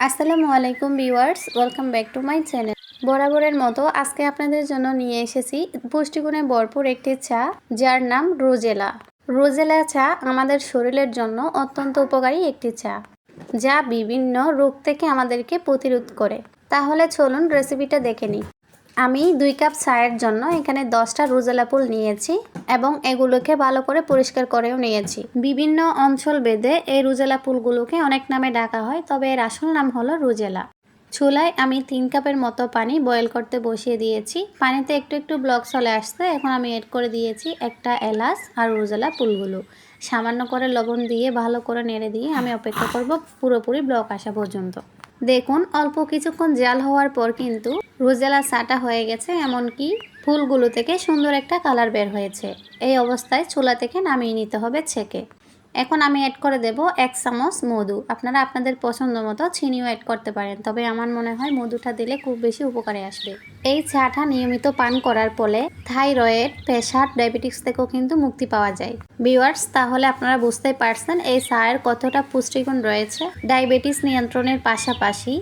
আসসালামু আলাইকুম viewers, welcome back to my channel. বরাবরের মতো আজকে আপনাদের জন্য নিয়ে এসেছি পুষ্টিগুণে ভরপুর একটি চা, যার নাম রোজেলা। রোজেলা চা আমাদের শরীরের জন্য অত্যন্ত উপকারী একটি চা, যা বিভিন্ন রোগ থেকে আমাদেরকে প্রতিরোধ করে। তাহলে চলুন রেসিপিটা দেখে নিই। আমি দুই কাপ চায়ের জন্য এখানে দশটা রোজেলা ফুল নিয়েছি এবং এগুলোকে ভালো করে পরিষ্কার করেও নিয়েছি। বিভিন্ন অঞ্চল ভেদে এই রুজেলা ফুলগুলোকে অনেক নামে ডাকা হয়, তবে এর আসল নাম হলো রুজেলা। চুলায় আমি তিন কাপের মতো পানি বয়েল করতে বসিয়ে দিয়েছি। পানিতে একটু একটু ব্লক চলে আসছে, এখন আমি এড করে দিয়েছি একটা এলাচ আর রুজেলা ফুলগুলো। সামান্য করে লবণ দিয়ে ভালো করে নেড়ে দিয়ে আমি অপেক্ষা করব পুরোপুরি ব্লক আসা পর্যন্ত। দেখুন, অল্প কিছুক্ষণ জাল হওয়ার পর কিন্তু রোজেলা সাটা হয়ে গেছে, এমনকি ফুলগুলো থেকে সুন্দর একটা কালার বের হয়েছে। এই অবস্থায় চুলা থেকে নামিয়ে নিতে হবে ছেঁকে। এখন আমি অ্যাড করে দেব এক চামচ মধু। আপনারা আপনাদের পছন্দ মতো চিনিও অ্যাড করতে পারেন, তবে আমার মনে হয় মধুটা দিলে খুব বেশি উপকারে আসবে। এই চাটা নিয়মিত পান করার ফলে থাইরয়েড প্রেশার ডায়াবেটিক্স থেকেও কিন্তু মুক্তি পাওয়া যায়। ভিউয়ার্স, তাহলে আপনারা বুঝতেই পারছেন এই চায়ের কতটা পুষ্টিগুণ রয়েছে। ডায়াবেটিস নিয়ন্ত্রণের পাশাপাশি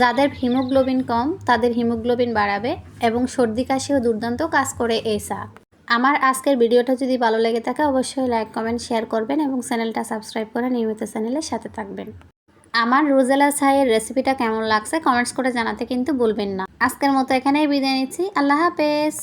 যাদের হিমোগ্লোবিন কম, তাদের হিমোগ্লোবিন বাড়াবে এবং সর্দি কাশিও দুর্দান্ত কাজ করে এই চা। আমার আজকের ভিডিওটা যদি ভালো লেগে থাকে, অবশ্যই লাইক কমেন্ট শেয়ার করবেন এবং চ্যানেলটা সাবস্ক্রাইব করে নিয়মিত চ্যানেলের সাথে থাকবেন। আমার রোজেলা ছাইয়ের রেসিপিটা কেমন লাগছে কমেন্টস করে জানাতে কিন্তু বলবেন না। আজকের মতো এখানেই বিদায় নিচ্ছি। আল্লাহ হাফেজ।